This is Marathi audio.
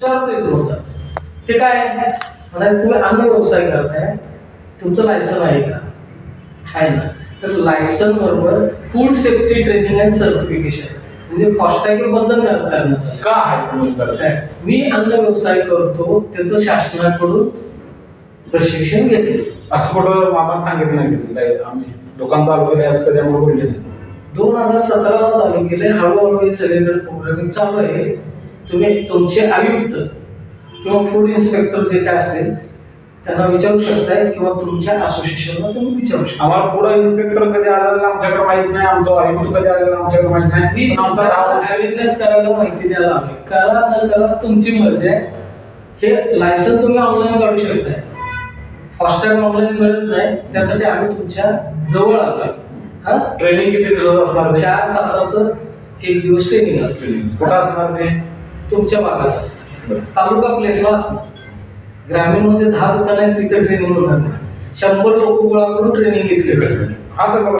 तो काय? म्हणाले तुम्ही अन्न व्यवसाय करताय. तुमचं लायसन आहे का? आहे ना. तर लायसन बरोबर food safety training and certification म्हणजे फास्टॅग बंधन आलं का आहे? मी अन्न व्यवसाय करतो त्याचं शासनाकडून प्रशिक्षण घेतले असं कुठं आम्हाला सांगितलं नाही आम्ही दुकान चालू केले असं आम्हाला बोलले नाही? दोन हजार सतराला चालू केले हळूहळू हे सगळीकडे प्रोग्रामिंग चालू आहे. तुम्ही तुमचे आयुक्त किंवा फूड इन्स्पेक्टर जे काय असतील त्यांना विचारू शकताय किंवा तुमच्या असोसिएशनला तुम्ही विचारू शकता. आम्हाला पुढे इन्स्पेक्टर कधी आलेला आमच्याकडे माहीत नाही आमचा आयुक्त कधी आलेला आमच्याकडे माहीत नाही. आमचा अवेअरनेस करायला माहिती द्यायला हवी करा न करा तुमची मर्जी आहे. हे लायसन तुम्ही ऑनलाईन काढू शकताय. फास्टॅग ऑनलाईन मिळत नाही त्यासाठी आम्ही तुमच्या जवळ आलोय. हा? ट्रेनिंग किती दिवस असणार? चार तासाचं एक दिवस ट्रेनिंग असते. कुठं असणार ते? तुमच्या भागात असतं तालुका प्लेसला असतो. ग्रामीणमध्ये दहा दुकान आहेत तिथे ट्रेनिंग होणार नाही. शंभर लोक गोळा करून ट्रेनिंग घेतली पाहिजे हा सर